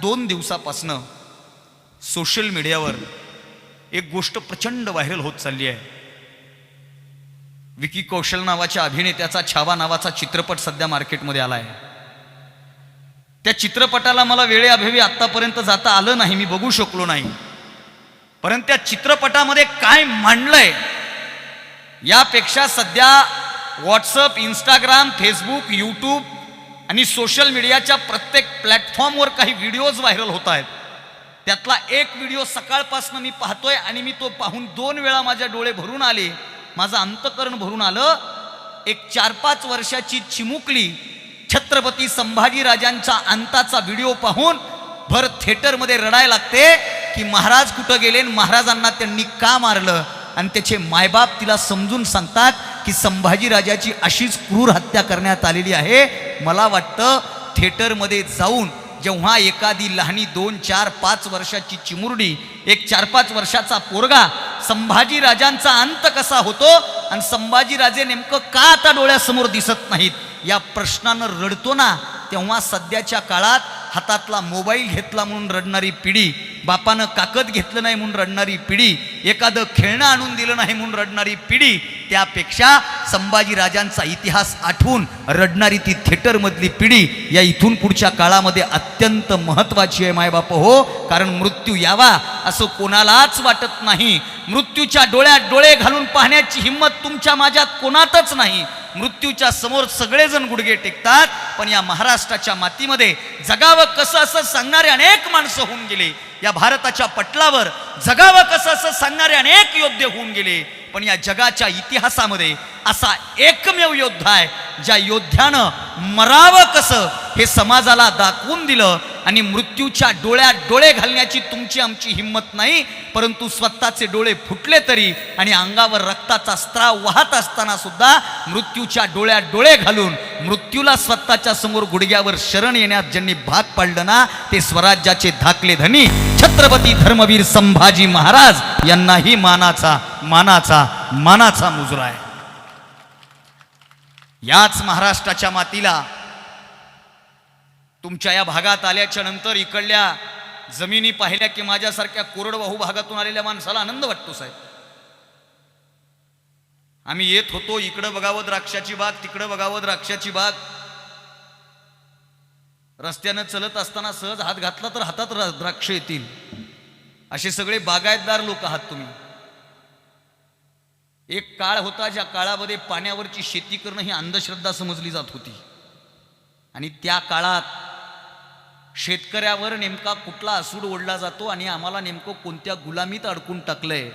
दोन दिवसापासनं सोशल मीडियावर एक गोष्ट प्रचंड व्हायरल होत चालली आहे. विकी कौशल नावाच्या अभिनेत्याचा छावा नावाचा चित्रपट सध्या मार्केटमध्ये आला आहे त्या चित्रपटाला मला वेळेअभावी आत्तापर्यंत जाता आलं नाही मी बघू शकलो नाही. परंतु त्या चित्रपटामध्ये काय मांडलंय यापेक्षा सध्या व्हॉट्सअप इंस्टाग्राम फेसबुक यूट्यूब आणि सोशल मीडियाच्या प्रत्येक प्लॅटफॉर्मवर काही व्हिडिओज व्हायरल होत आहेत. त्यातला एक व्हिडिओ सकाळपासून मी पाहतोय आणि मी तो पाहून दोन वेळा माझ्या डोळे भरून आले. माझं अंतकरण भरून आलं. एक चार पाच वर्षाची चिमुकली छत्रपती संभाजीराजांचा अंताचा व्हिडिओ पाहून भर थिएटरमध्ये रडायला लागते की महाराज कुठं गेले आणि महाराजांना त्यांनी का मारलं? आणि त्याचे मायबाप तिला समजून सांगतात की संभाजीराजाची अशीच क्रूर हत्या करण्यात आलेली आहे. मला वाटतं थिएटरमध्ये जाऊन जेव्हा एखादी लहानी दोन चार पाच वर्षाची चिमुरडी एक चार पाच वर्षाचा पोरगा संभाजीराजांचा अंत कसा होतो आणि संभाजीराजे नेमकं का आता डोळ्यासमोर दिसत नाहीत? या प्रश्नानं रडतो ना तेव्हा सध्याच्या काळात हातातला मोबाईल घेतला म्हणून रडणारी पिढी बापानं कागद घेतलं नाही म्हणून रडणारी पिढी एखादं खेळणं आणून दिलं नाही म्हणून रडणारी पिढी त्यापेक्षा संभाजीराजांचा इतिहास आठवून रडणारी ती थिएटरमधली पिढी या इथून पुढच्या काळामध्ये अत्यंत महत्त्वाची आहे मायबाप हो. कारण मृत्यू यावा असं कोणालाच वाटत नाही. मृत्यूच्या डोळ्यात डोळे घालून पाहण्याची हिंमत तुमच्या माझ्यात कोणातच नाही. मृत्यूच्या समोर सगळेजण गुडघे टेकतात पण या महाराष्ट्राच्या मातीमध्ये जगावं कसं असं सांगणारे अनेक माणसं होऊन गेले. या भारताच्या पटलावर जगावं कसं असं सांगणारे अनेक योद्धे होऊन गेले. पण या जगाच्या इतिहासामध्ये असा एकमेव योद्धा आहे ज्या योद्ध्यानं मरावं कसं हे समाजाला दाखवून दिलं आणि मृत्यूच्या डोळ्यात डोळे घालण्याची तुमची आमची हिंमत नाही परंतु स्वतःचे डोळे फुटले तरी आणि अंगावर रक्ताचा स्त्राव वाहत असताना सुद्धा मृत्यूच्या डोळ्यात डोळे घालून मृत्यूला स्वतःच्या समोर गुडघ्यावर शरण येण्यात ज्यांनी भाग पाडलं ना ते स्वराज्याचे धाकले धनी छत्रपती धर्मवीर संभाजी महाराज यांनाही मानाचा मानाचा मानाचा मुजरा आहे. याच महाराष्ट्राच्या मातीला तुमच्या या भागात आल्याच्यानंतर इकडल्या जमिनी पाहिल्या की माझ्यासारख्या कोरडवाहू भागातून आलेल्या माणसाला आनंद वाटतो साहेब. आम्ही येत होतो इकडं बघावं द्राक्षाची बाग तिकडं बघावं द्राक्षाची बाग. रस्त्यानं चलत असताना सहज हात घातला तर हातात द्राक्ष येतील. असे सगळे बागायतदार लोक आहात तुम्ही. एक काळ होता ज्या काळामध्ये पाण्यावरची शेती करणं ही अंधश्रद्धा समजली जात होती. आणि त्या काळात शेतकऱ्यावर नेमका कुठला असूड ओढला जातो आणि आम्हाला नेमकं कोणत्या गुलामीत अडकून टाकलंय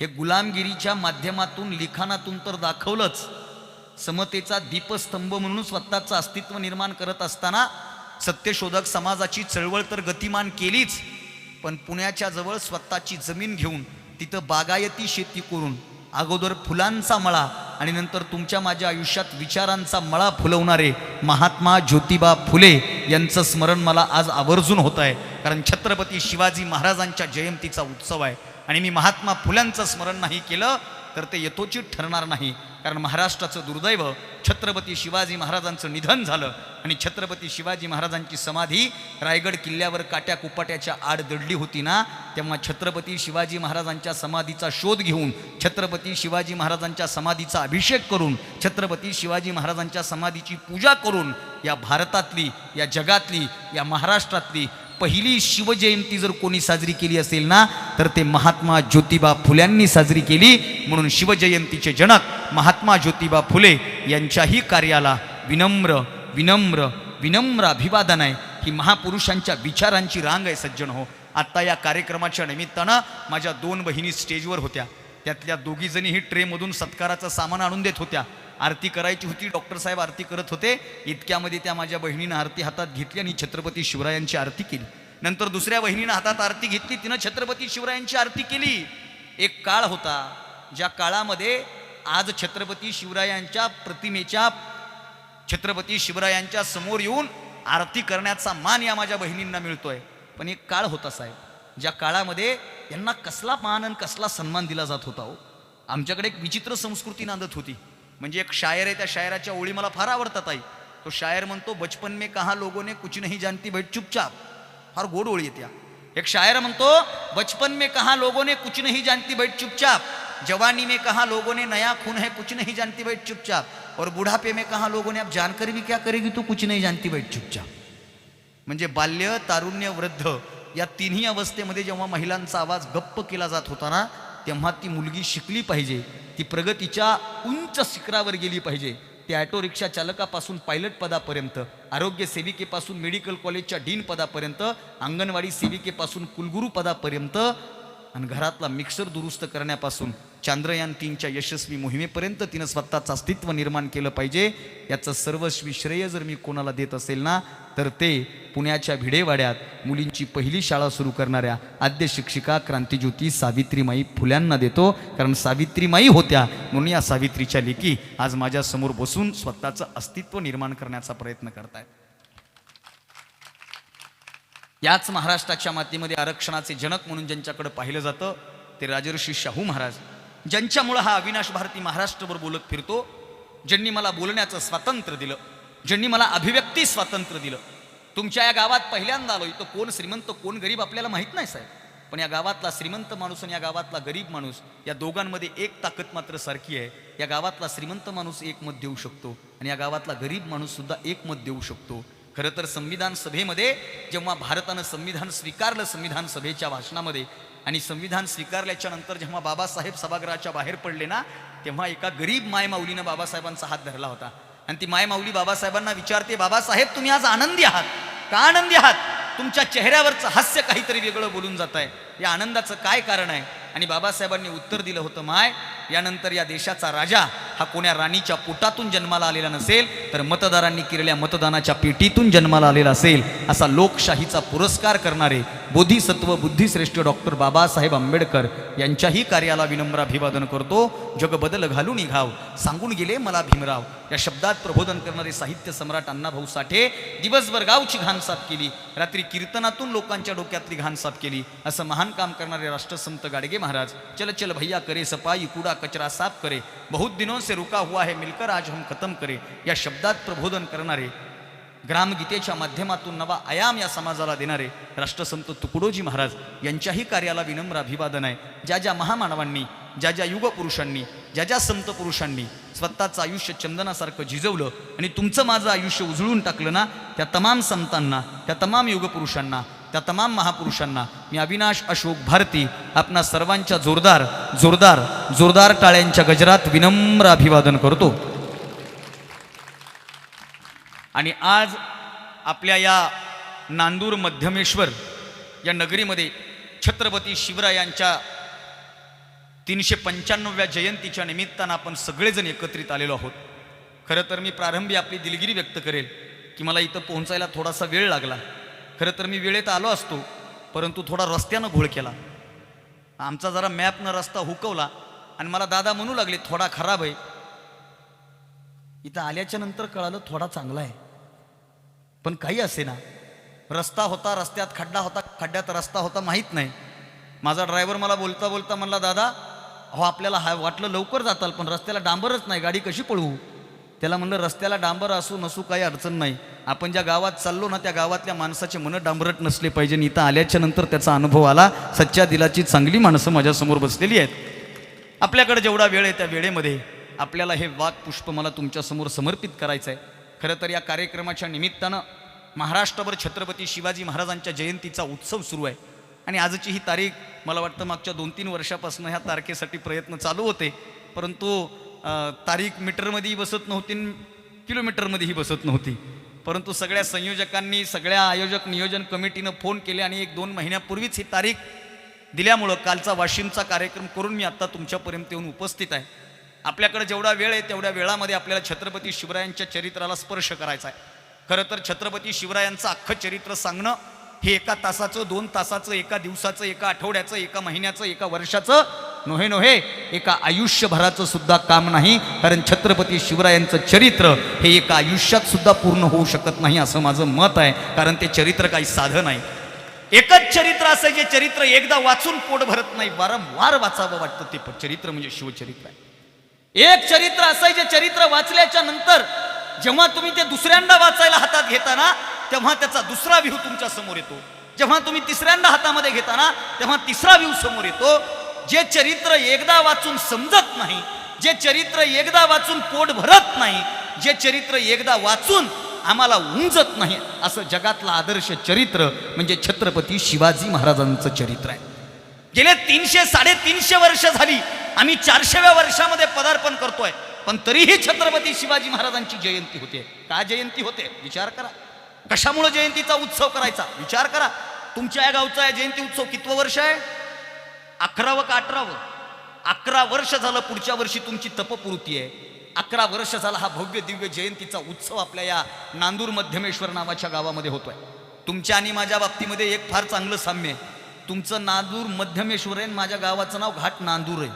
हे गुलामगिरीच्या माध्यमातून लिखाणातून तर दाखवलंच. समतेचा दीपस्तंभ म्हणून स्वतःचं अस्तित्व निर्माण करत असताना सत्यशोधक समाजाची चळवळ तर गतिमान केलीच पण पुण्याच्या जवळ स्वतःची जमीन घेऊन तिथं बागायती शेती करून अगोदर फुलांचा मळा आणि नंतर तुमच्या माझ्या आयुष्यात विचारांचा मळा फुलवणारे महात्मा ज्योतिबा फुले यांचं स्मरण मला आज आवर्जून होत आहे. कारण छत्रपती शिवाजी महाराजांच्या जयंतीचा उत्सव आहे. आणि मी महात्मा फुल्यांचं स्मरण नाही केलं तर ते यथोचित ठरणार नाही. कारण महाराष्ट्राचं दुर्दैव छत्रपती शिवाजी महाराजांचं निधन झालं आणि छत्रपती शिवाजी महाराजांची समाधी रायगड किल्ल्यावर काट्या कुपाट्याच्या आड दडली होती ना तेव्हा छत्रपती शिवाजी महाराजांच्या समाधीचा शोध घेऊन छत्रपती शिवाजी महाराजांच्या समाधीचा अभिषेक करून छत्रपती शिवाजी महाराजांच्या समाधीची पूजा करून या भारतातली या जगातली या महाराष्ट्रातली पहिली शिवजयंती जर कोणी साजरी केली असेल ना तर ते महात्मा ज्योतिबा फुल्यांनी साजरी केली. म्हणून शिवजयंतीचे जनक महात्मा ज्योतिबा फुले यांच्याही कार्याला विनम्र विनम्र विनम्र अभिवादन आहे. ही महापुरुषांच्या विचारांची रांग आहे सज्जन हो. आत्ता या कार्यक्रमाच्या निमित्तानं माझ्या दोन बहिणी स्टेजवर होत्या. त्यातल्या दोघीजणीही ट्रेमधून सत्काराचं सामान आणून देत होत्या. आरती करायची होती डॉक्टर साहेब आरती करत होते. इतक्यामध्ये त्या माझ्या बहिणीनं आरती हातात घेतली आणि छत्रपती शिवरायांची आरती केली. नंतर दुसऱ्या बहिणीनं हातात आरती घेतली तिनं छत्रपती शिवरायांची आरती केली. एक काळ होता ज्या काळामध्ये आज छत्रपती शिवरायांच्या प्रतिमेच्या छत्रपती शिवरायांच्या समोर येऊन आरती करण्याचा मान या माझ्या बहिणींना मिळतोय. पण एक काळ होता साहेब ज्या काळामध्ये यांना कसला मान आणि कसला सन्मान दिला जात होता हो. आमच्याकडे एक विचित्र संस्कृती नांदत होती. म्हणजे एक शायर आहे त्या शायराच्या ओळी मला फार आवडतात आई. तो शायर म्हणतो बचपन में कहा लोगों ने कुछ नहीं जानती बैठ चुपचाप. फार गोड ओळी येत्या एक शायर म्हणतो बचपन में कहा लोगों ने कुछ नहीं जानती बैठ चुपचाप. जवानी में कहा लोगों ने नया खून है कुछ नहीं जानती बैठ चुपचाप. और बुढ़ापे में कहा लोगों ने अब जानकर भी क्या करेगी तू कुछ नहीं जानती बैठ चुपचाप. म्हणजे बाल्य तारुण्य वृद्ध या तिन्ही अवस्थेमध्ये जेव्हा महिलांचा आवाज गप्प केला जात होता ना तेव्हा ती मुलगी शिकली पाहिजे. ती प्रगतीच्या उंच शिखरावर गेली पाहिजे. ते ॲटो रिक्षा चालकापासून पायलट पदापर्यंत आरोग्य सेविकेपासून मेडिकल कॉलेजच्या डीन पदापर्यंत अंगणवाडी सेविकेपासून कुलगुरू पदापर्यंत आणि घरातला मिक्सर दुरुस्त करण्यापासून चांद्रयान तीनच्या यशस्वी मोहिमेपर्यंत तिनं स्वतःचं अस्तित्व निर्माण केलं पाहिजे. याचं सर्वस्वी श्रेय जर मी कोणाला देत असेल ना तर ते पुण्याच्या भिडेवाड्यात मुलींची पहिली शाळा सुरू करणाऱ्या आद्य शिक्षिका क्रांतिज्योती सावित्रीमाई फुल्यांना देतो. कारण सावित्रीमाई होत्या म्हणून या सावित्रीच्या लेखी आज माझ्यासमोर बसून स्वतःचं अस्तित्व निर्माण करण्याचा प्रयत्न करतायत. याच महाराष्ट्राच्या मातीमध्ये आरक्षणाचे जनक म्हणून ज्यांच्याकडे पाहिलं जातं ते राजर्षी शाहू महाराज. ज्यांच्यामुळं हा अविनाश भारती महाराष्ट्रभर बोलत फिरतो ज्यांनी मला बोलण्याचं स्वातंत्र्य दिलं. ज्यांनी मला अभिव्यक्ती स्वातंत्र्य दिलं. तुमच्या या गावात पहिल्यांदा आलो तो कोण श्रीमंत कोण गरीब आपल्याला माहीत नाही साहेब. पण या गावातला श्रीमंत माणूस आणि या गावातला गरीब माणूस या दोघांमध्ये एक ताकद मात्र सारखी आहे. या गावातला श्रीमंत माणूस एक मत देऊ शकतो आणि या गावातला गरीब माणूस सुद्धा एक मत देऊ शकतो. खरं तर संविधान सभेमध्ये जेव्हा भारतानं संविधान स्वीकारलं संविधान सभेच्या भाषणामध्ये आणि संविधान स्वीकारल्याच्या नंतर जेव्हा बाबासाहेब सभागृहाच्या बाहेर पडले ना तेव्हा एका गरीब मायमाऊलीनं बाबासाहेबांचा हात धरला होता. आणि ती माय माऊली बाबासाहेबांना विचारते बाबासाहेब तुम्ही आज आनंदी आहात? का आनंदी आहात? तुमच्या चेहऱ्यावरचं हास्य काहीतरी वेगळं बोलून जात आहे या आनंदाचं काय कारण आहे? आणि बाबासाहेबांनी उत्तर दिलं होतं माय यानंतर या देशाचा राजा हा कोण्या राणीच्या पोटातून जन्माला आलेला नसेल तर मतदारांनी केलेल्या मतदानाच्या पेटीतून जन्माला आलेला असेल असा लोकशाहीचा पुरस्कार करणारे बोधिसत्व बुद्धिश्रेष्ठ डॉक्टर बाबासाहेब आंबेडकर यांच्याही कार्याला विनम्र अभिवादन करतो. जग बदल घालून निघाव. सांगून गेले मला भीमराव. या शब्दात प्रबोधन करणारे साहित्य सम्राट अण्णाभाऊ साठे दिवसभर गावची घाण साफ केली. रात्री कीर्तनातून लोकांच्या डोक्यातली घाण साफ केली. असं महान काम करणारे राष्ट्रसंत गाडगे महाराज। चल चल भैया करे सफाई कूड़ा कचरा साफ करे। बहुत दिनों से रुका हुआ है मिलकर आज हम खत्म करे। या शब्दात प्रबोधन करणारे ग्रामगीतेच्या माध्यमातून नवा आयाम या समाजाला देणारे राष्ट्रसंत तुकडोजी महाराज यांच्याही कार्याला विनम्र अभिवादन आहे. ज्या ज्या महामानवांनी ज्या ज्या युगपुरुषांनी ज्या ज्या संत पुरुषांनी स्वतःचं आयुष्य चंदनासारखं झिजवलं आणि तुमचं माझं आयुष्य उजळून टाकलं ना त्या तमाम संतांना त्या तमाम युगपुरुषांना त्या तमाम महापुरुषांना मी अविनाश अशोक भारती आपणा सर्वांच्या जोरदार जोरदार जोरदार टाळ्यांच्या गजरात विनम्र अभिवादन करतो. आणि आज आपल्या या नांदूर मध्यमेश्वर या नगरीमध्ये छत्रपती शिवरायांच्या तीनशे पंच्याण्णव्या जयंतीच्या निमित्तानं आपण सगळेजण एकत्रित आलेलो आहोत. खरं तर मी प्रारंभी आपली दिलगिरी व्यक्त करेल की मला इथं पोहोचायला थोडासा वेळ लागला. खरं तर मी वेळेत आलो असतो परंतु थोडा रस्त्यानं घोळ केला. आमचा जरा मॅपनं रस्ता हुकवला आणि मला दादा म्हणू लागले थोडा खराब आहे. इथं आल्याच्यानंतर कळालं थोडा चांगला आहे. पण काही असे ना. रस्ता होता रस्त्यात खड्डा होता खड्ड्यात रस्ता होता माहीत नाही. माझा ड्रायव्हर मला बोलता बोलता म्हणला दादा अहो आपल्याला हा वाटलं लवकर जाताल पण रस्त्याला डांबरच नाही गाडी कशी पळवू? त्याला म्हणलं रस्त्याला डांबर असू नसू काही अडचण नाही. आपण ज्या गावात चाललो ना त्या गावातल्या माणसाचे मन डांबरट नसले पाहिजे. इथं आल्याच्यानंतर त्याचा अनुभव आला सच्च्या दिलाची चांगली माणसं माझ्यासमोर बसलेली आहेत. आपल्याकडे जेवढा वेळ आहे त्या वेळेमध्ये आपल्याला हे वाघ पुष्प मला तुमच्यासमोर समर्पित करायचं आहे खरं तर या कार्यक्रमाच्या निमित्तानं महाराष्ट्रभर छत्रपती शिवाजी महाराजांच्या जयंतीचा उत्सव सुरू आहे. आणि आजची ही तारीख मला वाटतं मागच्या दोन तीन वर्षापासून ह्या तारखेसाठी प्रयत्न चालू होते. परंतु तारीख मीटरमध्येही बसत नव्हती किलोमीटरमध्येही बसत नव्हती. परंतु सगळ्या संयोजकांनी सगळ्या आयोजक नियोजन कमिटीनं फोन केले आणि एक दोन महिन्यापूर्वीच ही तारीख दिल्यामुळं कालचा वाशिमचा कार्यक्रम करून मी आत्ता तुमच्यापर्यंत येऊन उपस्थित आहे. आपल्याकडे जेवढा वेळ आहे तेवढ्या वेळामध्ये आपल्याला छत्रपती शिवरायांच्या चरित्राला स्पर्श करायचा आहे. खरं तर छत्रपती शिवरायांचं अख्खं चरित्र सांगणं हे एका तासाचं दोन तासाचं एका दिवसाचं एका आठवड्याचं एका महिन्याचं एका वर्षाचं नोहे नोहे एका आयुष्यभराचं सुद्धा काम नाही कारण छत्रपती शिवरायांचं चरित्र हे एका आयुष्यात सुद्धा पूर्ण होऊ शकत नाही असं माझं मत आहे कारण ते चरित्र काही साधं नाही. एकच चरित्र असं जे चरित्र एकदा वाचून पोट भरत नाही वारंवार वाचावं वाटतं ते चरित्र म्हणजे शिवचरित्र आहे. एक चरित्र असं जे चरित्र वाचल्याच्या नंतर जेव्हा तुम्ही ते दुसऱ्यांदा वाचायला हातात घेताना तेव्हा त्याचा दुसरा व्ह्यू तुमच्यासमोर येतो. जेव्हा तुम्ही तिसऱ्यांदा हातामध्ये घेताना तेव्हा तिसरा व्ह्यू समोर येतो. जे चरित्र एकदा वाचून समजत नाही जे चरित्र एकदा वाचून पोट भरत नाही जे चरित्र एकदा वाचून आम्हाला उंजत नाही असं जगातलं आदर्श चरित्र म्हणजे छत्रपती शिवाजी महाराजांचं चरित्र आहे. गेले तीनशे साडेतीनशे वर्ष झाली आम्ही चारशेव्या वर्षामध्ये पदार्पण करतोय पण तरीही छत्रपती शिवाजी महाराजांची जयंती होते. का जयंती होते? विचार करा. कशामुळे जयंतीचा उत्सव करायचा? विचार करा. तुमच्या या गावचा आहे जयंती उत्सव कितवं वर्ष आहे? अकरावं का अठरावं अकरा वर्ष झालं पुढच्या वर्षी तुमची तपपूर्ती आहे. अकरा वर्ष झाला हा भव्य दिव्य जयंतीचा उत्सव आपल्या या नांदूर मध्यमेश्वर नावाच्या गावामध्ये होतोय. तुमच्या आणि माझ्या बाबतीमध्ये एक फार चांगलं साम्य आहे. तुमचं नांदूर मध्यमेश्वर आहे माझ्या गावाचं नाव घाट नांदूर आहे.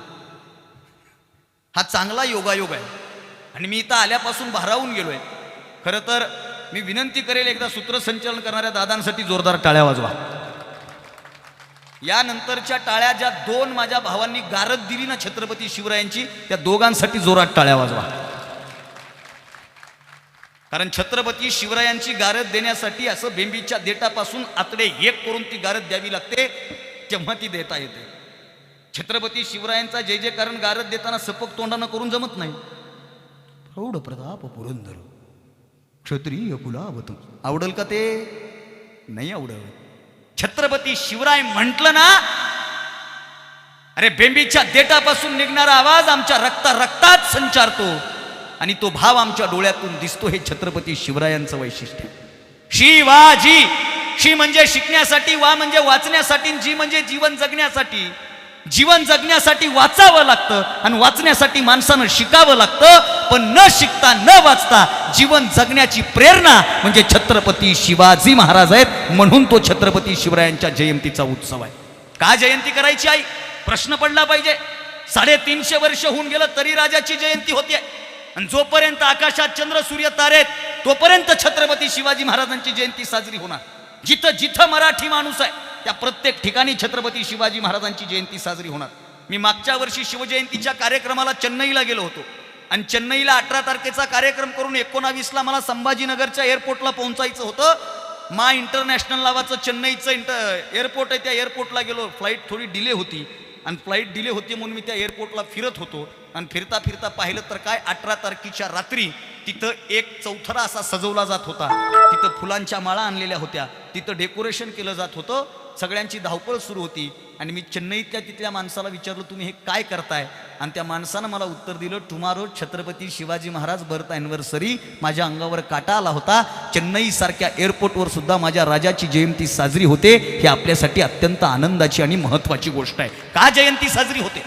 हा चांगला योगायोग आहे. आणि मी इथं आल्यापासून भारावून गेलोय. खरं तर मी विनंती करेल एकदा सूत्रसंचलन करणाऱ्या दादांसाठी जोरदार टाळ्या वाजवा. यानंतरच्या टाळ्या ज्या दोन माझ्या भावांनी गारद दिली ना छत्रपती शिवरायांची त्या दोघांसाठी जोरात टाळ्या वाजवा. कारण छत्रपती शिवरायांची गारद देण्यासाठी असं बेंबीच्या देटापासून आतडे एक करून ती गारद द्यावी लागते तेव्हा ती देता येते. छत्रपती शिवरायांचा जय कारण गारद देताना सपक तोंडानं करून जमत नाही. प्रौढ प्रताप पुरंदर क्षत्रिय कुलावत. आवडल का ते? नाही आवडत. छत्रपती शिवराय म्हटलं ना अरे बेंबीच्या देटापासून निघणारा आवाज आमच्या रक्ता रक्तात संचारतो आणि तो भाव आमच्या डोळ्यातून दिसतो हे छत्रपती शिवरायांचं वैशिष्ट्य. शिवाजी शी म्हणजे शिकण्यासाठी वा म्हणजे वाचण्यासाठी जी म्हणजे जीवन जगण्यासाठी. जीवन जगण्यासाठी वाचावं लागतं आणि वाचण्यासाठी माणसानं शिकावं लागतं. पण न शिकता न वाचता जीवन जगण्याची प्रेरणा म्हणजे छत्रपती शिवाजी महाराज आहेत. म्हणून तो छत्रपती शिवरायांच्या जयंतीचा उत्सव आहे. का जयंती करायची आई? प्रश्न पडला पाहिजे. साडेतीनशे वर्ष होऊन गेलं तरी राजाची जयंती होते. आणि जोपर्यंत आकाशात चंद्र सूर्य तारेत तोपर्यंत छत्रपती शिवाजी महाराजांची जयंती साजरी होणार. जिथं जिथं मराठी माणूस आहे त्या प्रत्येक ठिकाणी छत्रपती शिवाजी महाराजांची जयंती साजरी होणार. मी मागच्या वर्षी शिवजयंतीच्या कार्यक्रमाला चेन्नईला गेलो होतो. आणि चेन्नईला अठरा तारखेचा कार्यक्रम करून एकोणावीसला मला संभाजीनगरच्या एअरपोर्टला पोहोचायचं होतं. मा इंटरनॅशनल नावाचं चेन्नईचं इंटर एअरपोर्ट आहे त्या एअरपोर्टला गेलो. फ्लाईट थोडी डिले होती. आणि फ्लाईट डिले होती म्हणून मी त्या एअरपोर्टला फिरत होतो. आणि फिरता फिरता पाहिलं तर काय अठरा तारखेच्या रात्री तिथं एक चौथरा असा सजवला जात होता. तिथं फुलांच्या माळा आणलेल्या होत्या. तिथं डेकोरेशन केलं जात होतं. सगळ्यांची धावपळ सुरू होती आणि मी चेन्नईतल्या तिथल्या माणसाला विचारलं तुम्ही हे काय करताय? आणि त्या माणसानं मला उत्तर दिलं tomorrow Chhatrapati Shivaji Maharaj birth anniversary माझ्या अंगावर काटा आला होता. चेन्नई सारख्या एअरपोर्टवर सुद्धा माझ्या राजाची जयंती साजरी होते. ही आपल्यासाठी अत्यंत आनंदाची आणि महत्त्वाची गोष्ट आहे. का जयंती साजरी होते?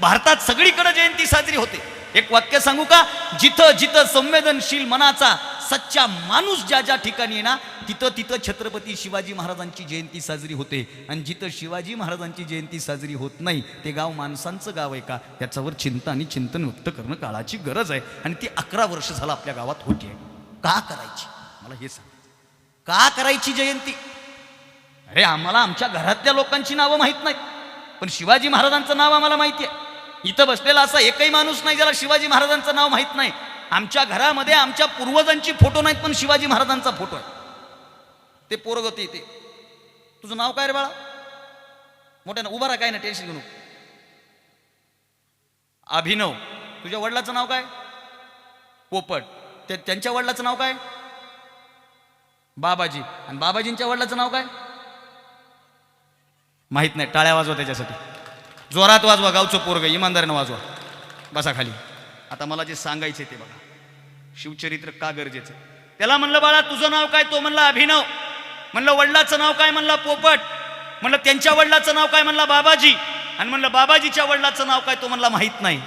भारतात सगळीकडे जयंती साजरी होते. एक वाक्य सांगू का? जिथं जिथं संवेदनशील मनाचा सच्चा माणूस ज्या ज्या ठिकाणी आहे ना तिथं तिथं छत्रपती शिवाजी महाराजांची जयंती साजरी होते. आणि जिथं शिवाजी महाराजांची जयंती साजरी होत नाही ते गाव माणसांचं गाव आहे का? त्याच्यावर चिंता आणि चिंतन व्यक्त करणं काळाची गरज आहे. आणि ती अकरा वर्ष झालं आपल्या गावात होती का करायची? मला हे सांग. का करायची जयंती? अरे आम्हाला आमच्या घरातल्या लोकांची नावं माहीत नाहीत. पण शिवाजी महाराजांचं नाव आम्हाला माहिती आहे. इथं बसलेला असा एकही माणूस नाही ज्याला शिवाजी महाराजांचं नाव माहीत नाही. आमच्या घरामध्ये आमच्या पूर्वजांची फोटो नाहीत पण शिवाजी महाराजांचा फोटो आहे. ते पोरगती ते तुझं नाव काय रे बाळा? मोठ्या उभा राहा काय ना टेन्शन घेऊ अभिनव. तुझ्या वडिलाचं नाव काय? पोपट. ते त्यांच्या वडिलाचं नाव काय? बाबाजी. आणि बाबाजींच्या वडिलाचं नाव काय? माहीत नाही टाळ्या वाजवा त्याच्यासाठी. जोरात वाजवा गावचं पोरग इमानदारीनं वाजवा. बसा खाली. आता मला जे सांगायचे ते बघा. शिवचरित्र का गरजेचं? आहे? त्याला म्हणलं बाळा तुझं नाव काय? तो म्हणला अभिनव. म्हणलं वडिलाचं नाव काय? म्हणला पोपट. म्हणलं त्यांच्या वडिलाचं नाव काय? म्हणला बाबाजी. आणि म्हणलं बाबाजीच्या वडिलाचं नाव काय? तो म्हणला माहीत नाही.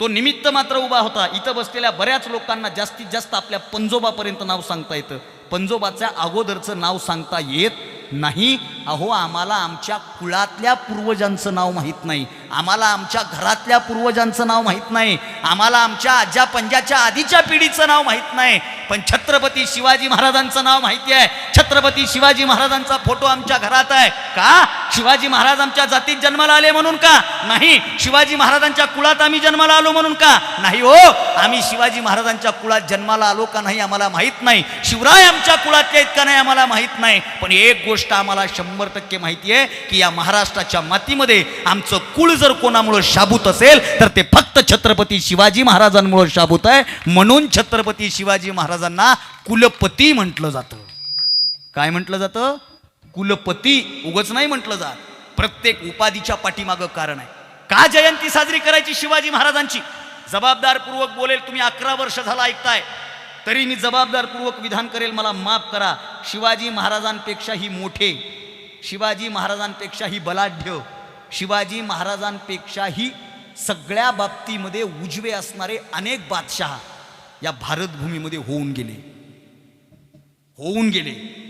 तो निमित्त मात्र उभा होता. इथं बसलेल्या बऱ्याच लोकांना जास्तीत जास्त आपल्या पंजोबापर्यंत नाव सांगता येतं. पंजोबाच्या अगोदरचं नाव सांगता येत नाही अहो आम्हाला आमच्या कुळातल्या पूर्वजांचं नाव माहीत नाही. आम्हाला आमच्या घरातल्या पूर्वजांचं नाव माहीत नाही. आम्हाला आमच्या आजा पंजाच्या आधीच्या पिढीचं नाव माहीत नाही. पण छत्रपती शिवाजी महाराजांचं नाव माहिती आहे. छत्रपती शिवाजी महाराजांचा फोटो आमच्या घरात आहे. का? शिवाजी महाराज आमच्या जातीत जन्माला आले म्हणून का? नाही. शिवाजी महाराजांच्या कुळात आम्ही जन्माला आलो म्हणून का? नाही हो. आम्ही शिवाजी महाराजांच्या कुळात जन्माला आलो का नाही आम्हाला माहीत नाही. शिवराय आमच्या कुळातले आहेत का नाही आम्हाला माहीत नाही. पण एक गोष्ट आम्हाला शंभर टक्के माहिती आहे की या महाराष्ट्राच्या मातीमध्ये आमचं कुळ जर कोणामुळं शाबूत असेल तर ते फक्त छत्रपती शिवाजी महाराजांमुळं शाबूत आहे. म्हणून छत्रपती शिवाजी महाराज महाराजांना कुलपती म्हटलं जातं. काय म्हटलं जातं? कुलपती उगच नाही म्हटलं जात. प्रत्येक उपाधीच्या पाठीमागं कारण आहे. का जयंती साजरी करायची शिवाजी महाराजांची? जबाबदारपूर्वक बोलेल तुम्ही अकरा वर्ष झाला ऐकताय. तरी मी जबाबदारपूर्वक विधान करेल मला माफ करा. शिवाजी महाराजांपेक्षाही मोठे शिवाजी महाराजांपेक्षाही बलाढ्य शिवाजी महाराजांपेक्षाही सगळ्या बाबतीमध्ये उजवे असणारे अनेक बादशहा. या भारतभूमीमध्ये होऊन गेले. होऊन गेले.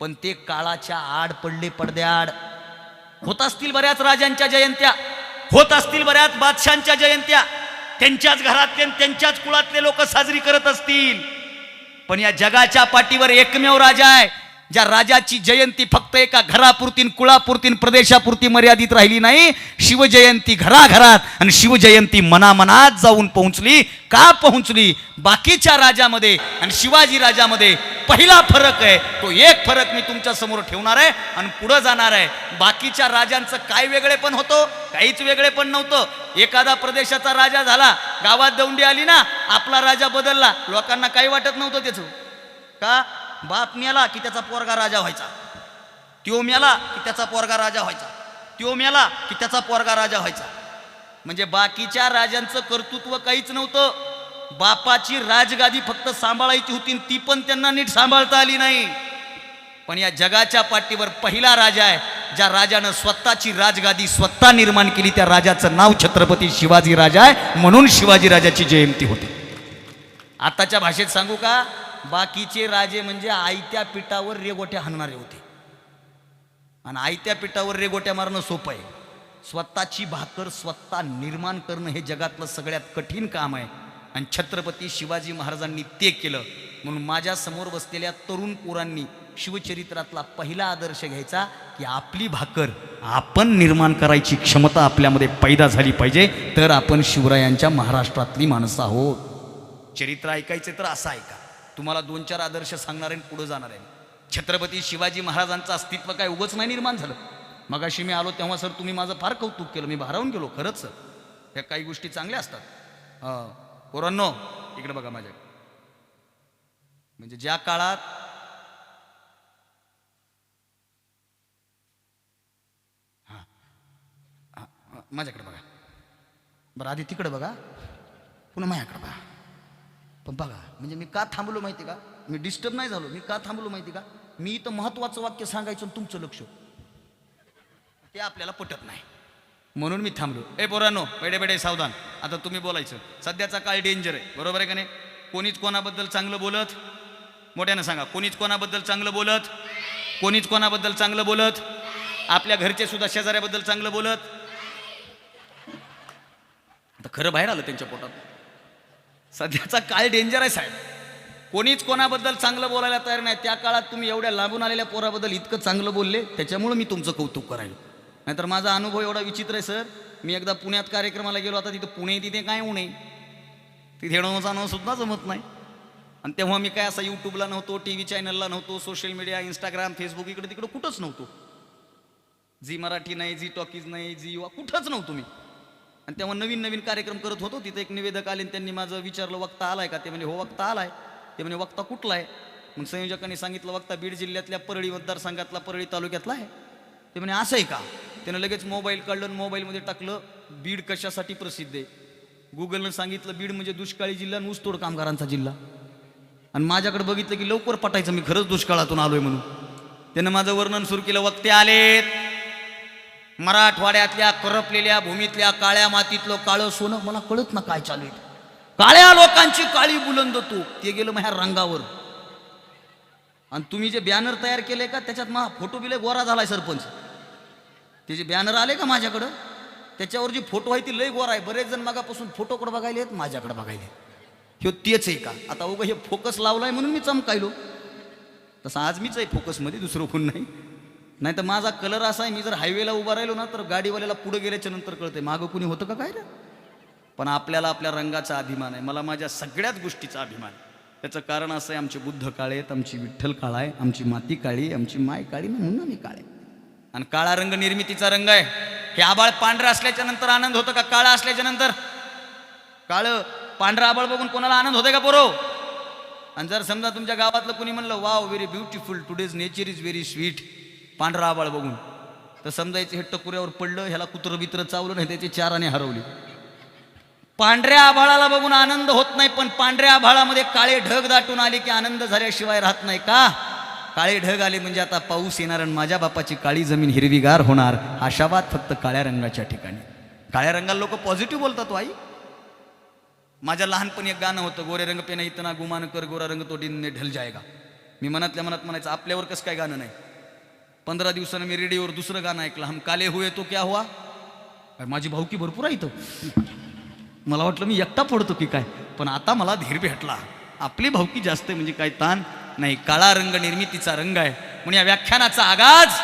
पण ते काळाच्या आड पडले पडद्याआड. होत असतील बऱ्याच राजांच्या जयंत्या. होत असतील बऱ्याच बादशांच्या जयंत्या. त्यांच्याच घरातले त्यांच्याच कुळातले लोक साजरी करत असतील. पण या जगाच्या पाठीवर एकमेव राजा आहे. ज्या राजाची जयंती फक्त एका घरापुरतीन कुळापुरतीन प्रदेशापुरती मर्यादित राहिली नाही शिवजयंती घराघरात आणि शिवजयंती मनामनात जाऊन पोहोचली. का पोहोचली? बाकीच्या राजामध्ये आणि शिवाजी राजामध्ये पहिला फरक आहे तो एक फरक मी तुमच्यासमोर ठेवणार आहे आणि पुढं जाणार आहे. बाकीच्या राजांचं काय वेगळे पण होतं काहीच वेगळे पण नव्हतं. एखादा प्रदेशाचा राजा झाला गावात दौंडी आली ना आपला राजा बदलला. लोकांना काही वाटत नव्हतं त्याचं. का? बाप मेला की त्याचा पोरगा राजा व्हायचा. त्यो मेला की त्याचा पोरगा राजा व्हायचा. त्यो मेला की त्याचा पोरगा राजा व्हायचा. म्हणजे बाकीच्या राजांचं कर्तृत्व काहीच नव्हतं. बापाची राजगादी फक्त सांभाळायची होती आणि ती पण त्यांना नीट सांभाळता आली नाही. पण या जगाच्या पाठीवर पहिला राजा आहे ज्या राजानं स्वतःची राजगादी स्वतः निर्माण केली त्या राजाचं नाव छत्रपती शिवाजी राजा आहे म्हणून शिवाजी राजाची जयंती होते. आताच्या भाषेत सांगू का? बाकीचे राजे म्हणजे आयत्या पिठावर रेगोट्या हाणणारे होते. आणि आयत्या पिठावर रेगोट्या मारणं सोपं आहे. स्वतःची भाकर स्वतः निर्माण करणं हे जगातलं सगळ्यात कठीण काम आहे. आणि छत्रपती शिवाजी महाराजांनी ते केलं. म्हणून माझ्यासमोर बसलेल्या तरुण पोरांनी शिवचरित्रातला पहिला आदर्श घ्यायचा की आपली भाकर आपण निर्माण करायची क्षमता आपल्यामध्ये पैदा झाली पाहिजे. तर आपण शिवरायांच्या महाराष्ट्रातली माणसं आहोत. चरित्र ऐकायचे तर असं ऐका तुम्हाला दोन चार आदर्श सांगणार आहे पुढे जाणार आहे छत्रपती शिवाजी महाराजांचं अस्तित्व काय उगच नाही निर्माण झालं. मगाशी मी आलो तेव्हा सर तुम्ही माझं फार कौतुक केलं. मी भारावून गेलो खरंच सर. ह्या काही गोष्टी चांगल्या असतात. हा पोरांनो इकडे बघा माझ्या. म्हणजे ज्या काळात माझ्याकडे बघा. बरं आधी तिकडे बघा. पुन्हा माझ्याकडे बघा. पण बघा म्हणजे मी का थांबलो माहिती का? मी डिस्टर्ब नाही झालो. मी का थांबलो माहिती का? मी इथं महत्वाचं वाक्य सांगायचं आणि तुमचं लक्ष. ते आपल्याला पटत नाही. म्हणून मी थांबलो. ए पोरांनो बेडे बेडे सावधान. आता तुम्ही बोलायचं. सध्याचा काळ डेंजर आहे. बरोबर आहे का नाही? कोणीच कोणाबद्दल चांगलं बोलत? मोठ्यानं सांगा. कोणीच कोणाबद्दल चांगलं बोलत? कोणीच कोणाबद्दल चांगलं बोलत? आपल्या घरचे सुद्धा शेजाऱ्याबद्दल चांगलं बोलत? आता खरं बाहेर आलं त्यांच्या पोटात. सध्याचा काळ डेंजर आहे साहेब. कोणीच कोणाबद्दल चांगलं बोलायला तयार नाही. त्या काळात तुम्ही एवढ्या लांबून आलेल्या पोराबद्दल इतकं चांगलं बोलले त्याच्यामुळं मी तुमचं कौतुक करायलो. नाहीतर माझा अनुभव एवढा विचित्र आहे सर. मी एकदा पुण्यात कार्यक्रमाला गेलो आता तिथं पुणे तिथे काय उणे तिथे येणं जाणं सुद्धा जमत नाही. आणि तेव्हा मी काय असा यूट्यूबला नव्हतो टी व्ही चॅनलला नव्हतो सोशल मीडिया इंस्टाग्राम फेसबुक इकडे तिकडे कुठंच नव्हतो. झी मराठी नाही झी टॉकीज नाही झी युवा कुठंच नव्हतो मी. आणि तेव्हा नवीन नवीन कार्यक्रम करत होतो. तिथं एक निवेदक आले त्यांनी माझं विचारलं वक्ता आलाय का? ते म्हणजे हो वक्ता आलाय. ते म्हणजे वक्ता कुठला आहे? मग संयोजकांनी सांगितलं वक्ता बीड जिल्ह्यातल्या परळी मतदारसंघातला परळी तालुक्यातला आहे. ते म्हणे असं आहे का? त्यानं लगेच मोबाईल काढलं आणि मोबाईलमध्ये टाकलं बीड कशासाठी प्रसिद्ध आहे? गुगलनं सांगितलं बीड म्हणजे दुष्काळी जिल्हा आणि ऊसतोड कामगारांचा जिल्हा. आणि माझ्याकडे बघितलं की लवकर पटायचं मी खरंच दुष्काळातून आलोय म्हणून. त्यानं माझं वर्णन सुरू केलं वक्ते आलेत. मराठवाड्यातल्या करपलेल्या भूमीतल्या काळ्या मातीतलं काळं सोनं मला कळत ना काय चालू आहे. काळ्या लोकांची काळी बुलंद तू. ते गेलं माझ्या रंगावर. आणि तुम्ही जे बॅनर तयार केले का त्याच्यात मा फोटो बिले गोरा झालाय सरपंच. ते जे बॅनर आले का माझ्याकडं त्याच्यावर जी फोटो आहे ती लय गोरा आहे. बरेच जण मागापासून फोटोकडे बघायले आहेत माझ्याकडे बघायले आहेत. ह्यो तेच आहे का? आता उगं हे फोकस लावलाय म्हणून मी चमकायलो. तसं आज मीच आहे फोकसमध्ये दुसरं कोण नाही. नाही तर माझा कलर असा आहे मी जर हायवेला उभा राहिलो ना तर गाडीवाल्याला पुढे गेल्याच्यानंतर कळते मागं कुणी होतं का काय रे? पण आपल्याला आपल्या रंगाचा अभिमान आहे. मला माझ्या सगळ्याच गोष्टीचा अभिमान आहे. त्याचं कारण असं आहे आमचे बुद्ध काळे आहेत आमची विठ्ठल काळा आहे आमची माती काळी आमची माय काळी म्हणून आम्ही काळे आणि काळा रंग निर्मितीचा रंग आहे. हे आबाळ पांढरं असल्याच्या नंतर आनंद होतो का? काळा असल्याच्या नंतर? काळं पांढरं आबाळ बघून कोणाला आनंद होते का बरो आणि जर समजा तुमच्या गावातलं कोणी म्हणलं wow very beautiful today's nature is very sweet पांढरा आबाळ बघून. तर समजायचं हे टकुऱ्यावर पडलं ह्याला कुत्रं बित्र चावलं नाही त्याची चाराने हरवली. पांढऱ्या आभाळाला बघून आनंद होत नाही पण पांढऱ्या आभाळामध्ये काळे ढग दाटून आले की आनंद झाल्याशिवाय राहत नाही का? काळे ढग आले म्हणजे आता पाऊस येणार आणि माझ्या बापाची काळी जमीन हिरवीगार होणार आशावाद फक्त काळ्या रंगाच्या ठिकाणी. काळ्या रंगाला लोक पॉझिटिव्ह बोलतात हो आई. माझ्या लहानपणी एक गाणं होतं गोरे रंग पेना इतना गुमान कर गोरा रंग तो ढल जायगा मी मनातल्या मनात म्हणायचं आपल्यावर कसं काय गाणं नाही? पंधरा दिवसानं मी रेडिओवर दुसरं गाणं ऐकलं. हम काले हुए तो क्या हुआ? माझी भाऊकी भरपूर आहे इथं. मला वाटलं मी एकटा पडतो की काय? पण आता मला धीर भेटला. आपली भावकी जास्त म्हणजे काय ताण नाही. काळा रंग निर्मितीचा रंग आहे. म्हणून या व्याख्यानाचा आगाज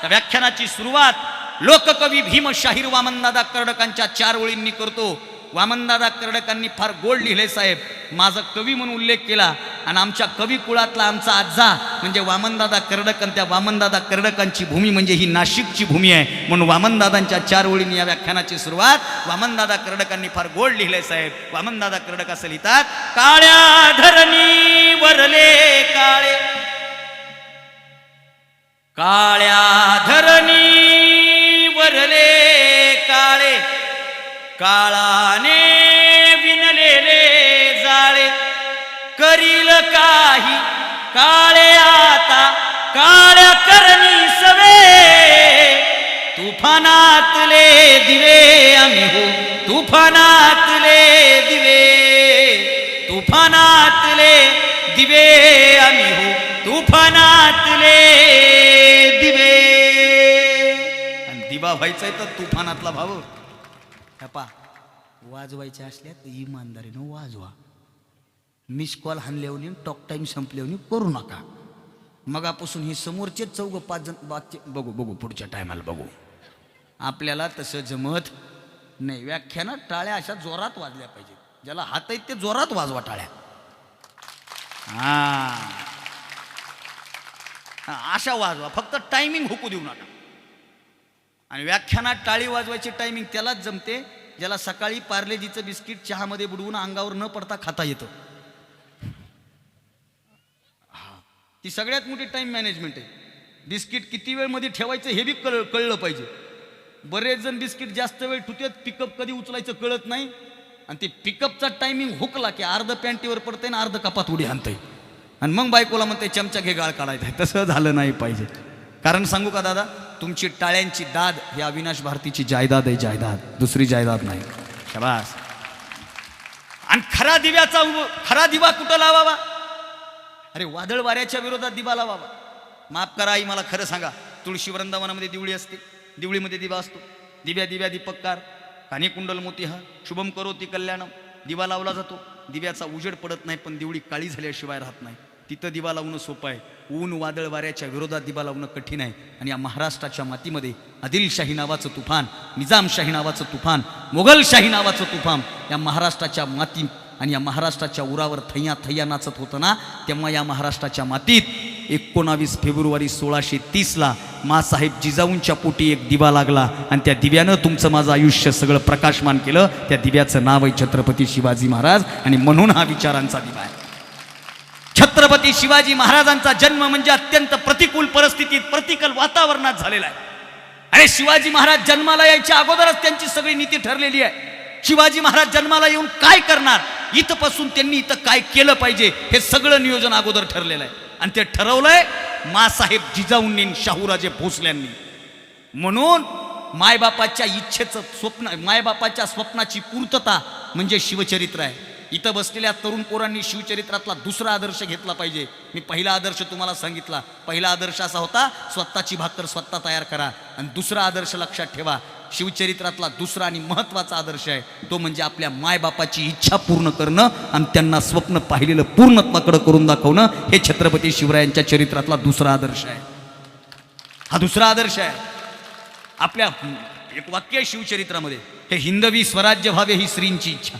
त्या व्याख्यानाची सुरुवात लोककवी भीमशाहीर वामनदादा कर्डकांच्या चार ओळींनी करतो. वामनदादा कर्डकांनी फार गोड लिहिले साहेब. माझा कवी म्हणून उल्लेख केला आणि आमच्या कवी कुळातला आमचा आजा म्हणजे वामनदादा कर्डक आणि त्या वामनदादा कर्डकांची भूमी म्हणजे ही नाशिकची भूमी आहे. म्हणून वामनदादांच्या चार ओळींनी या व्याख्यानाची सुरुवात वामनदादा कर्डकांनी फार गोड लिहिले साहेब. वामनदादा कर्डक असं लिहितात काळ्या धरणी वरले काळे काळ्या धरणी वरले काळे काळाने विनलेले जाळे करील काही काळे काळ्या करणी सवे तुफानातले दिवे आम्ही हो. तुफानातले दिवे तुफानातले दिवे आम्ही हो. तुफानातले दिवे. आणि दिवा व्हायचा तर तुफानातला भाऊ पा वाजवायचे असल्या तर इमानदारीनं वाजवा. मिस कॉल हाणल्यावनी टॉक टाईम संपल्यावनी करू नका. मगापासून ही समोरचे चौघ पाच जण बातचे बघू बघू पुढच्या टायमाला बघू. आपल्याला तसं जमत नाही. व्याख्यानात टाळ्या अशा जोरात वाजल्या पाहिजे ज्याला हात आहेत ते जोरात वाजवा टाळ्या. हा, अशा वाजवा. फक्त टायमिंग हुकू देऊ नका. आणि व्याख्यानात टाळी वाजवायची टायमिंग त्यालाच जमते. ज्याला सकाळी पार्लेजीचं बिस्किट चहामध्ये बुडवून अंगावर न पडता खाता येतं हा. ती सगळ्यात मोठी टाइम मॅनेजमेंट आहे. बिस्किट किती वेळमध्ये ठेवायचं हे बी कळ कळलं पाहिजे. बरेच जण बिस्किट जास्त वेळ ठुतेत पिकअप कधी उचलायचं कळत नाही. आणि ते पिकअपचा टायमिंग हुकला की अर्ध पॅन्टीवर पडतंय ना अर्ध कपात उडी आणतंय. आणि मग बायकोला म्हणते चमचा घे गाळ काढायचा आहे तसं झालं नाही पाहिजे. कारण सांगू का दादा तुमची टाळ्यांची दाद ही अविनाश भारतीची जायदाद आहे जायदाद. दुसरी जायदाद नाही. शबास. आणि खरा दिव्याचा खरा दिवा कुठं लावावा? अरे वादळ वाऱ्याच्या विरोधात दिवा लावावा. माफ करा आई मला खरं सांगा. तुळशी वृंदावनामध्ये दिवळी असते. दिवळीमध्ये दिवा असतो. दिव्या दिव्या दीपककार. काने कुंडल मोती हा. शुभम करोती कल्याणम. दिवा लावला जातो. दिव्याचा उजेड पडत नाही पण दिवळी काळी झाल्याशिवाय राहत नाही. तिथं दिवा लावणं सोपं आहे. ऊन वादळ वाऱ्याच्या विरोधात दिवा लावणं कठीण आहे. आणि या महाराष्ट्राच्या मातीमध्ये आदिलशाही नावाचं तुफान निजामशाही नावाचं तुफान मोगलशाही नावाचं तुफान या महाराष्ट्राच्या माती आणि या महाराष्ट्राच्या उरावर थैया थैया नाचत होतं ना तेव्हा या महाराष्ट्राच्या मातीत एकोणावीस फेब्रुवारी सोळाशे तीसला मासाहेब जिजाऊंच्या पोटी एक दिवा लागला आणि त्या दिव्यानं तुमचं माझं आयुष्य सगळं प्रकाशमान केलं. त्या दिव्याचं नाव आहे छत्रपती शिवाजी महाराज आणि म्हणून हा विचारांचा दिवा आहे. छत्रपती शिवाजी महाराजांचा जन्म म्हणजे अत्यंत प्रतिकूल परिस्थितीत प्रतिकल वातावरणात झालेला आहे. अरे शिवाजी महाराज जन्माला यायच्या अगोदरच त्यांची सगळी नीती ठरलेली आहे. शिवाजी महाराज जन्माला येऊन काय करणार? इथपासून त्यांनी इथं काय केलं पाहिजे हे सगळं नियोजन अगोदर ठरलेलं आहे. आणि ते ठरवलंय मासाहेब जिजाऊंनी शाहूराजे भोसल्यांनी. म्हणून मायबापाच्या इच्छेचं स्वप्न मायबापाच्या स्वप्नाची पूर्तता म्हणजे शिवचरित्र आहे. इथं बसलेल्या तरुण पोरांनी शिवचरित्रातला दुसरा आदर्श घेतला पाहिजे. मी पहिला आदर्श तुम्हाला सांगितला. पहिला आदर्श असा होता स्वतःची भाकर स्वतः तयार करा. आणि दुसरा आदर्श लक्षात ठेवा शिवचरित्रातला दुसरा आणि महत्त्वाचा आदर्श आहे तो म्हणजे आपल्या मायबापाची इच्छा पूर्ण करणं आणि त्यांना स्वप्न पाहिलेलं पूर्णत्वाकडं करून दाखवणं हे छत्रपती शिवरायांच्या चरित्रातला दुसरा आदर्श आहे. हा दुसरा आदर्श आहे. आपल्या एक वाक्य आहे शिवचरित्रामध्ये हे हिंदवी स्वराज्य व्हावे ही श्रींची इच्छा.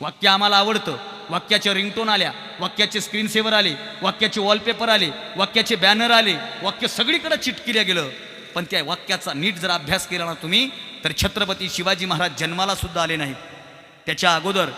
वाक्य आम्हाला आवडतं. वाक्याच्या रिंगटोन आल्या वाक्याचे स्क्रीनसेवर आले वाक्याचे वॉलपेपर आले वाक्याचे बॅनर आले वाक्य सगळीकडे चिटकिल्या गेलं. पण त्या वाक्याचा नीट जर अभ्यास केला ना तुम्ही तर छत्रपती शिवाजी महाराज जन्माला सुद्धा आले नाहीत. त्याच्या अगोदर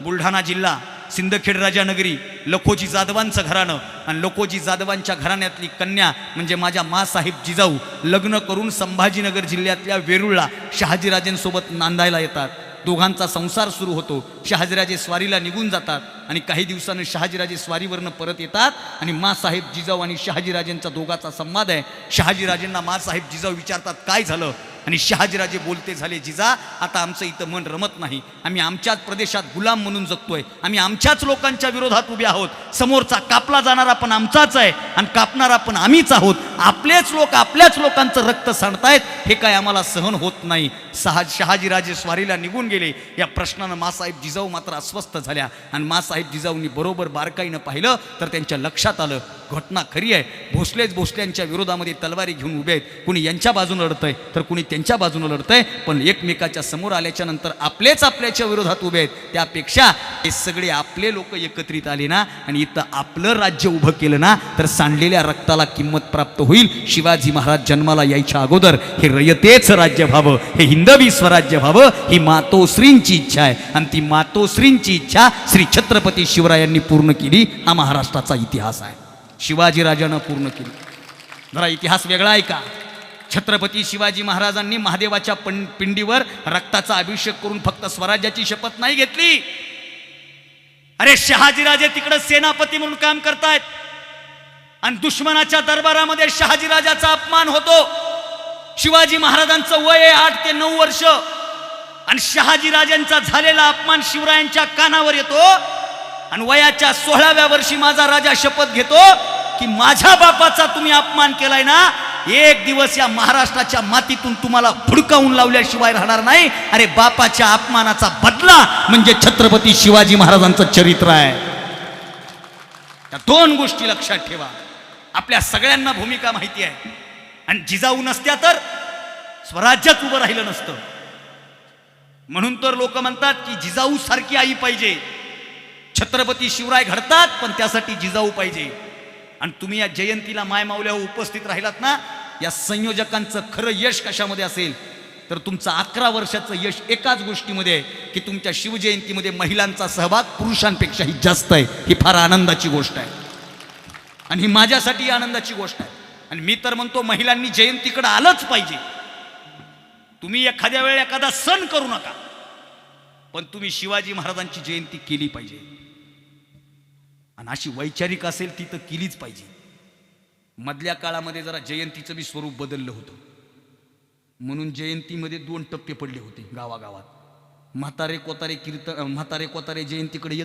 बुलढाणा जिल्हा सिंदखेड राजानगरी लखोजी जाधवांचं घराणं आणि लखोजी जाधवांच्या घराण्यातली कन्या म्हणजे माझ्या मासाहेब जिजाऊ लग्न करून संभाजीनगर जिल्ह्यातल्या वेरूळला शहाजीराजेंसोबत नांदायला येतात. दोघांचा संसार सुरू होतो. शहाजीराजे स्वारीला निघून जातात आणि काही दिवसानं शहाजीराजे स्वारीवरनं परत येतात आणि माँसाहेब जिजाऊ आणि शहाजीराजेंचा दोघाचा संवाद आहे. शहाजीराजेंना माँसाहेब जिजाऊ विचारतात काय झालं? आणि शहाजीराजे बोलते झाले जिजा आता आमचं इथं मन रमत नाही. आम्ही आमच्याच प्रदेशात गुलाम म्हणून जगतोय. आम्ही आमच्याच लोकांच्या विरोधात उभे आहोत. समोरचा कापला जाणारा पण आमचाच आहे आणि कापणारा पण आम्हीच आहोत. आपलेच लोक आपल्याच लोकांचं रक्त सांडतायत. हे काय आम्हाला सहन होत नाही. सहा शहाजीराजे स्वारीला निघून गेले. या प्रश्नानं मासाहेब जिजाऊ मात्र अस्वस्थ झाल्या. आणि मासाहेब जिजाऊंनी बरोबर बारकाईनं पाहिलं तर त्यांच्या लक्षात आलं घटना खरी आहे. भोसलेच भोसल्यांच्या विरोधामध्ये तलवारी घेऊन उभे आहेत. कुणी यांच्या बाजूनं लढतंय तर कुणी त्यांच्या बाजूनं लढतंय. पण एकमेकाच्या समोर आल्याच्यानंतर आपलेच आपल्याच्या विरोधात उभे आहेत. त्यापेक्षा हे सगळे आपले लोक एकत्रित आले ना आणि इथं आपलं राज्य उभं केलं ना तर सांडलेल्या रक्ताला किंमत प्राप्त होईल. शिवाजी महाराज जन्माला यायच्या अगोदर हे रयतेच राज्य व्हावं. हे हिंदवी स्वराज्य व्हावं. ही मातोश्रींची इच्छा आहे. आणि ती मातोश्रींची इच्छा श्री छत्रपती शिवरायांनी पूर्ण केली. हा महाराष्ट्राचा इतिहास आहे. शिवाजीराजानं पूर्ण केली. जरा इतिहास वेगळा आहे का? छत्रपती शिवाजी महाराजांनी महादेवाच्या पण पिंडीवर रक्ताचा अभिषेक करून फक्त स्वराज्याची शपथ नाही घेतली. अरे शहाजीराजे तिकडे सेनापती म्हणून काम करतायत. आणि दुश्मनाच्या दरबारामध्ये शहाजीराजाचा अपमान होतो. शिवाजी महाराजांचं वय आहे आठ ते नऊ वर्ष. आणि शहाजीराजांचा झालेला अपमान शिवरायांच्या कानावर येतो. आणि वयाच्या सोळाव्या वर्षी माझा राजा शपथ घेतो की माझ्या बापाचा तुम्ही अपमान केलाय ना एक दिवस या महाराष्ट्राच्या मातीतून तुम्हाला फुडकावून लावल्याशिवाय राहणार नाही. अरे बापाच्या अपमानाचा बदला म्हणजे छत्रपती शिवाजी महाराजांचं चरित्र आहे. त्या दोन गोष्टी लक्षात ठेवा. आपल्या सगळ्यांना भूमिका माहिती आहे. आणि जिजाऊ नसत्या तर स्वराज्यात उभं राहिलं नसतं. म्हणून तर लोक म्हणतात की जिजाऊ सारखी आई पाहिजे. छत्रपती शिवराय घडतात पण त्यासाठी जिजाऊ पाहिजे. आणि तुम्ही या जयंतीला मायमाऊल्यावर उपस्थित राहिलात ना या संयोजकांचं खरं यश कशामध्ये असेल? तर तुमचं अकरा वर्षाचं यश एकाच गोष्टीमध्ये आहे की तुमच्या शिवजयंतीमध्ये महिलांचा सहभाग पुरुषांपेक्षाही जास्त आहे. ही फार आनंदाची गोष्ट आहे. आणि ही माझ्यासाठी आनंदाची गोष्ट आहे. आणि मी तर म्हणतो महिलांनी जयंतीकडे आलंच पाहिजे. तुम्ही एखाद्या वेळेला एखादा सण करू नका. पण तुम्ही शिवाजी महाराजांची जयंती केली पाहिजे. आणि अशी वैचारिक असेल ती तर केलीच पाहिजे. मधल्या काळामध्ये जरा जयंतीचं बी स्वरूप बदललं होतं. म्हणून जयंतीमध्ये दोन टप्पे पडले होते गावागावात. म्हातारे कोतारे कीर्तन म्हातारे कोतारे जयंतीकडे येत